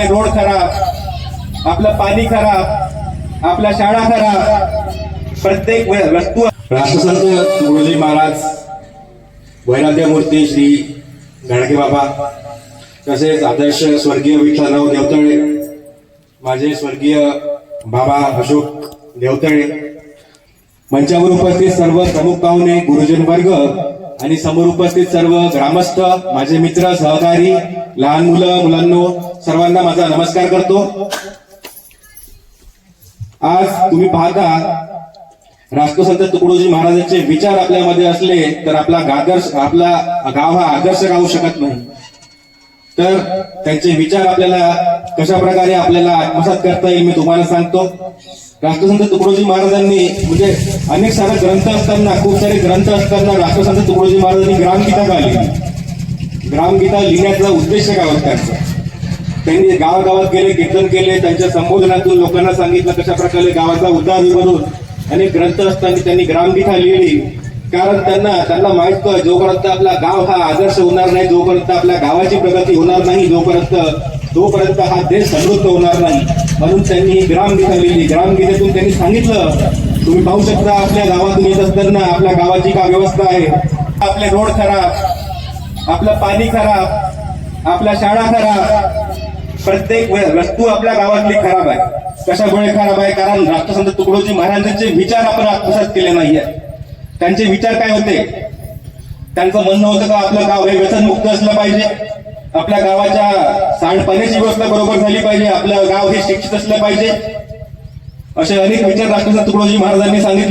आपले रोड खराब आपलं पाणी खराब आपल्या शाळा खराब. प्रत्येक वस्तू राष्ट्रसंत तुकडोजी महाराज वैराध्य मूर्ती श्री गाडगे बाबा तसेच आदर्श स्वर्गीय विठ्ठलराव देवतळे माझे स्वर्गीय बाबा अशोक देवतळे मंचावर उपस्थित सर्व प्रमुख पाहुणे गुरुजन वर्ग आणि समोर उपस्थित सर्व ग्रामस्थ माझे मित्र सहकारी लहान मुलं मुलांनो सर्वांना माझा नमस्कार करतो. आज तुम्ही पाहता राष्ट्रसंत तुकडोजी महाराजांचे विचार आपल्यामध्ये असले तर आपला गादर्श आपला गाव हा आदर्श राहू शकत नाही. तर त्यांचे विचार आपल्याला कशा प्रकारे आपल्याला आत्मसात करता येईल मी तुम्हाला सांगतो. राष्ट्रसंत तुकडोजी महाराजांनी म्हणजे अनेक सारे ग्रंथ असताना खूप सारे ग्रंथ असताना राष्ट्रसंत तुकडोजी महाराजांनी ग्रामगीता का ग्रामगीता लिहिण्याचा उद्देश काय होता त्यांचा? त्यांनी गावागावात गेले कीर्तन केले त्यांच्या संबोधनातून लोकांना सांगितलं कशा प्रकारे गावाचा उद्धार म्हणून. अनेक ग्रंथ असताना त्यांनी ग्रामगीता लिहिली. कारण त्यांना त्यांना माहीत जोपर्यंत आपला गाव हा आदर्श होणार नाही जोपर्यंत आपल्या गावाची प्रगती होणार नाही जोपर्यंत तोपर्यंत हा देश समृद्ध होणार नाही. म्हणून त्यांनी ही ग्रामगीता लिहिली. ग्रामगीतेतून त्यांनी सांगितलं तुम्ही पाहू शकता आपल्या गावातून येत असताना आपल्या गावाची काय व्यवस्था आहे? आपले रोड खराब आपलं पाणी खराब आपल्या शाळा खराब प्रत्येक वस्तू आपल्या गावातली खराब आहे. कशामुळे खराब आहे? कारण राष्ट्रसंत तुकडोजी महाराजांचे विचार आपण आत्मसात केले नाहीये. त्यांचे विचार काय होते? त्यांचं म्हणणं होतं का आपलं गाव हे व्यसनमुक्त असलं पाहिजे? आपल्या गावाच्या सांडपाण्याची व्यवस्था बरोबर झाली पाहिजे? आपलं गाव हे शिक्षित असलं पाहिजे? असे अनेक विचार राष्ट्रसंत तुकडोजी महाराजांनी सांगितले.